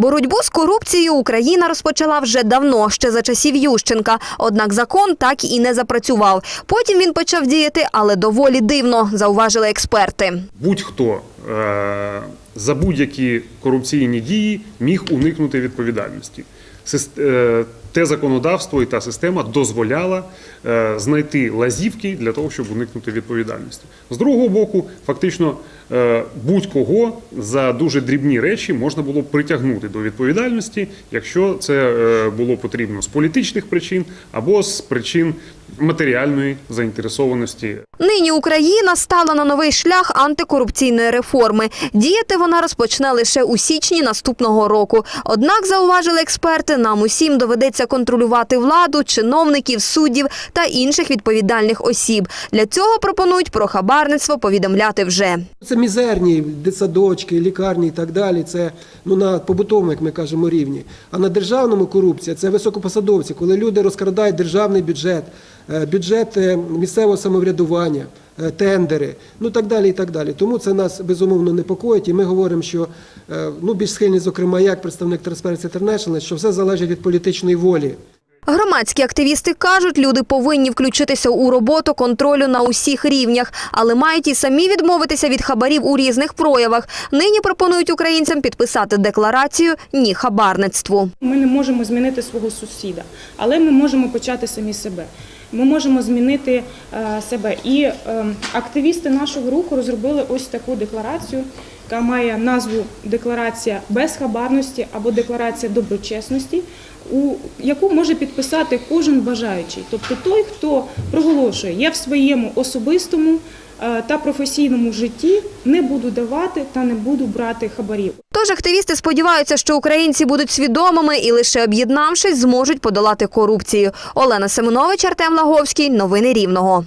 Боротьбу з корупцією Україна розпочала вже давно, ще за часів Ющенка. Однак закон так і не запрацював. Потім він почав діяти, але доволі дивно, зауважили експерти. будь-хто за будь-які корупційні дії міг уникнути відповідальності. Е, Те законодавство і та система дозволяла е, знайти лазівки для того, щоб уникнути відповідальності. З другого боку, фактично е, будь-кого за дуже дрібні речі можна було притягнути до відповідальності, якщо це е, було потрібно з політичних причин або з причин матеріальної заінтересованості Нині Україна стала на новий шлях антикорупційної реформи. Діяти вона розпочне лише у січні наступного року. Однак, зауважили експерти, нам усім доведеться контролювати владу, чиновників, суддів та інших відповідальних осіб. Для цього пропонують про хабарництво повідомляти вже. Це мізерні дитсадочки, лікарні і так далі. Це ну на побутовому, як ми кажемо, рівні. А на державному корупція це високопосадовці, коли люди розкрадають державний бюджет, е, бюджет е, місцевого самоврядування, е, тендери, ну так далі. І так далі. Тому це нас безумовно непокоїть. І ми говоримо, що ну більш схильні, зокрема, як представник Transparency International, що все залежить від політичної волі. Громадські активісти кажуть, люди повинні включитися у роботу контролю на усіх рівнях, але мають і самі відмовитися від хабарів у різних проявах. Нині пропонують українцям підписати декларацію ні хабарництву. Ми не можемо змінити свого сусіда, але ми можемо почати самі себе. Ми можемо змінити е, себе. І е, активісти нашого руху розробили ось таку декларацію, яка має назву Декларація безхабарності або Декларація доброчесності, у яку може підписати кожен бажаючий, тобто той, хто проголошує, я в своєму особистому е, та професійному житті не буду давати та не буду брати хабарів. Тож активісти сподіваються, що українці будуть свідомими і лише об'єднавшись, зможуть подолати корупцію. Олена Семенович, Артем Лаговський. Новини Рівного.